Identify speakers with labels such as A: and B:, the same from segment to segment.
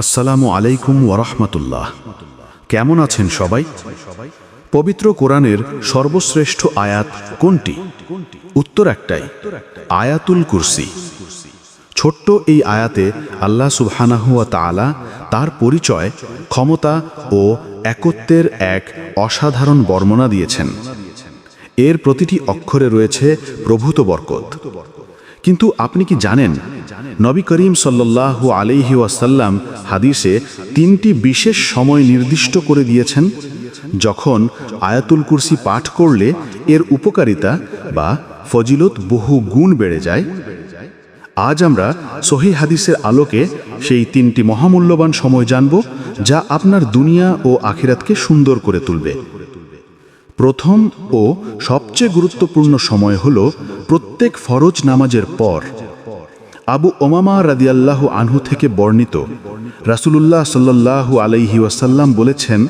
A: আসসালামু আলাইকুম ওরহমতুল্লাহ কেমন আছেন সবাই? পবিত্র কোরআনের সর্বশ্রেষ্ঠ আয়াত কোনটি? উত্তর একটাই, আয়াতুল কুরসি। ছোট্ট এই আয়াতে আল্লাহ সুবহানাহুয়া তাআলা তার পরিচয়, ক্ষমতা ও একত্বের এক অসাধারণ বর্ণনা দিয়েছেন। এর প্রতিটি অক্ষরে রয়েছে প্রভূত বরকত। কিন্তু আপনি কি জানেন? নবী করিম সাল্লাল্লাহু আলাইহি ওয়াসাল্লাম হাদিসে তিনটি বিশেষ সময় নির্দিষ্ট করে দিয়েছেন, যখন আয়াতুল কুরসি পাঠ করলে এর উপকারিতা বা ফজিলত বহু গুণ বেড়ে যায়। আজ আমরা সহি হাদিসের আলোকে সেই তিনটি মহামূল্যবান সময় জানব, যা আপনার দুনিয়া ও আখিরাতকে সুন্দর করে তুলবে। প্রথম ও সবচেয়ে গুরুত্বপূর্ণ সময় হল প্রত্যেক ফরজ নামাজের পর। আবু ওমামা রাদিয়াল্লাহু আনহু থেকে বর্ণিত রাসূলুল্লাহ সাল্লাল্লাহু আলাইহি ওয়াসাল্লাম বলেছেন,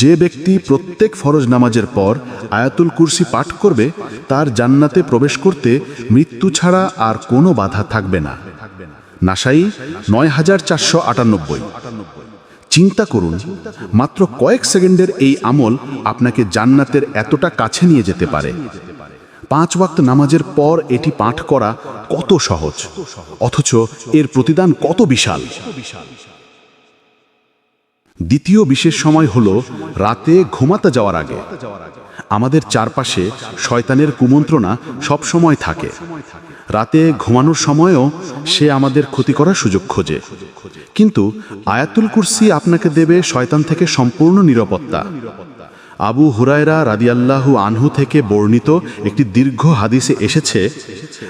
A: যে ব্যক্তি প্রত্যেক ফরজ নামাজের পর আয়াতুল কুরসি পাঠ করবে, তার জান্নাতে প্রবেশ করতে মৃত্যু ছাড়া আর কোনো বাধা থাকবে না। নাসাই নয় হাজার চারশো আটানব্বই। চিন্তা করুন, মাত্র কয়েক সেকেন্ডের এই আমল আপনাকে জান্নাতের এতটা কাছে নিয়ে যেতে পারে। পাঁচ ওয়াক্ত নামাজের পর এটি পাঠ করা কত সহজ, অথচ এর প্রতিদান কত বিশাল। দ্বিতীয় বিশেষ সময় হল রাতে ঘুমাতে যাওয়ার আগে। আমাদের চারপাশে শয়তানের কুমন্ত্রণা সব সময় থাকে। রাতে ঘুমানোর সময়ও সে আমাদের ক্ষতি করার সুযোগ খোঁজে। কিন্তু আয়াতুল কুরসি আপনাকে দেবে শয়তান থেকে সম্পূর্ণ নিরাপত্তা। আবু হুরায়রা রাদিয়াল্লাহু আনহু থেকে বর্ণিত একটি দীর্ঘ হাদিসে এসেছে,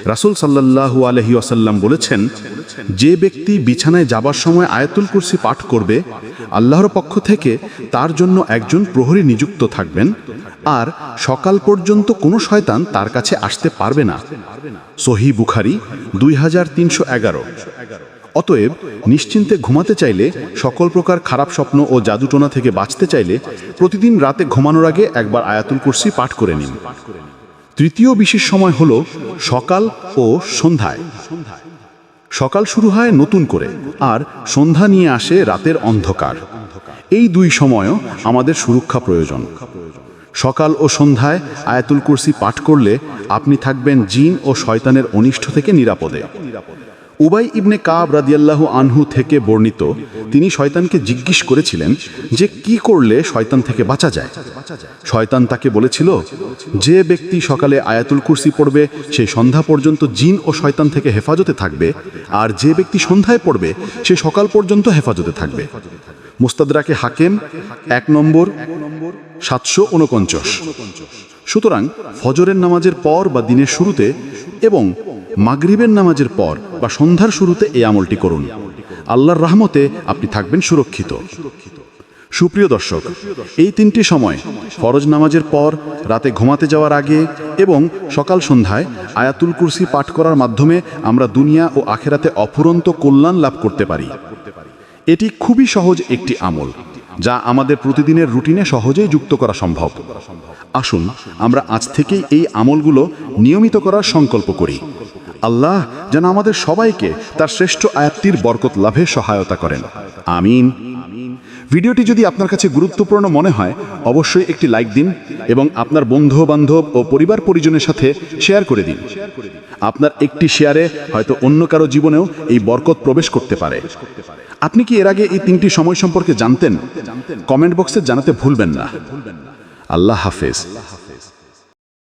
A: রাসূল সাল্লাল্লাহু আলহি আসাল্লাম বলেছেন, যে ব্যক্তি বিছানায় যাবার সময় আয়াতুল কুরসি পাঠ করবে, আল্লাহর পক্ষ থেকে তার জন্য একজন প্রহরী নিযুক্ত থাকবেন, আর সকাল পর্যন্ত কোনো শয়তান তার কাছে আসতে পারবে না। সহি বুখারি দুই হাজার তিনশো এগারো। অতএব নিশ্চিন্তে ঘুমাতে চাইলে সকল প্রকার খারাপ স্বপ্ন ও জাদুটোনা থেকে বাঁচতে চাইলে প্রতিদিন রাতে ঘুমানোর আগে একবার আয়াতুল কুরসি পাঠ করে নিন। তৃতীয় বিশেষ সময় হল সকাল ও সন্ধ্যায়। সকাল শুরু হয় নতুন করে আর সন্ধ্যা নিয়ে আসে রাতের অন্ধকার। এই দুই সময়ও আমাদের সুরক্ষা প্রয়োজন। সকাল ও সন্ধ্যায় আয়াতুল কুরসি পাঠ করলে আপনি থাকবেন জিন ও শয়তানের অনিষ্ট থেকে নিরাপদে। উবাই ইবনে কাব রাদিয়াল্লাহু আনহু থেকে বর্ণিত, তিনি শয়তানকে জিজ্ঞেস করেছিলেন যে কি করলে শয়তান থেকে বাঁচা যায়। শয়তান তাকে বলেছিল, যে ব্যক্তি সকালে আয়াতুল কুরসি পড়বে, সে সন্ধ্যা পর্যন্ত জিন ও শয়তান থেকে হেফাজতে থাকবে, আর যে ব্যক্তি সন্ধ্যায় পড়বে, সে সকাল পর্যন্ত হেফাজতে থাকবে। মুস্তাদরাকে হাকেম, এক নম্বর, সাতশো উনপঞ্চাশ সুতরাং ফজরের নামাজের পর বা দিনের শুরুতে এবং মাগরিবের নামাজের পর বা সন্ধ্যার শুরুতে এই আমলটি করুন। আল্লাহর রহমতে আপনি থাকবেন সুরক্ষিত। সুপ্রিয় দর্শক, এই তিনটি সময় ফরজ নামাজের পর, রাতে ঘুমাতে যাওয়ার আগে এবং সকাল সন্ধ্যায় আয়াতুল কুরসি পাঠ করার মাধ্যমে আমরা দুনিয়া ও আখেরাতে অফুরন্ত কল্যাণ লাভ করতে পারি। এটি খুবই সহজ একটি আমল, যা আমাদের প্রতিদিনের রুটিনে সহজেই যুক্ত করা সম্ভব। আসুন, আমরা আজ থেকেই এই আমলগুলো নিয়মিত করার সংকল্প করি। আল্লাহ যেন আমাদের সবাইকে তার শ্রেষ্ঠ আয়াত্তির বরকত লাভে সহায়তা করেন। আমিন। ভিডিওটি যদি আপনার কাছে গুরুত্বপূর্ণ মনে হয়, অবশ্যই একটি লাইক দিন এবং আপনার বন্ধু বান্ধব ও পরিবার পরিজনের সাথে শেয়ার করে দিন। আপনার একটি শেয়ারে হয়তো অন্য কারও জীবনেও এই বরকত প্রবেশ করতে পারে। আপনি কি এর আগে এই তিনটি সময় সম্পর্কে জানতেন? কমেন্ট বক্সে জানাতে ভুলবেন না। আল্লাহ হাফেজ।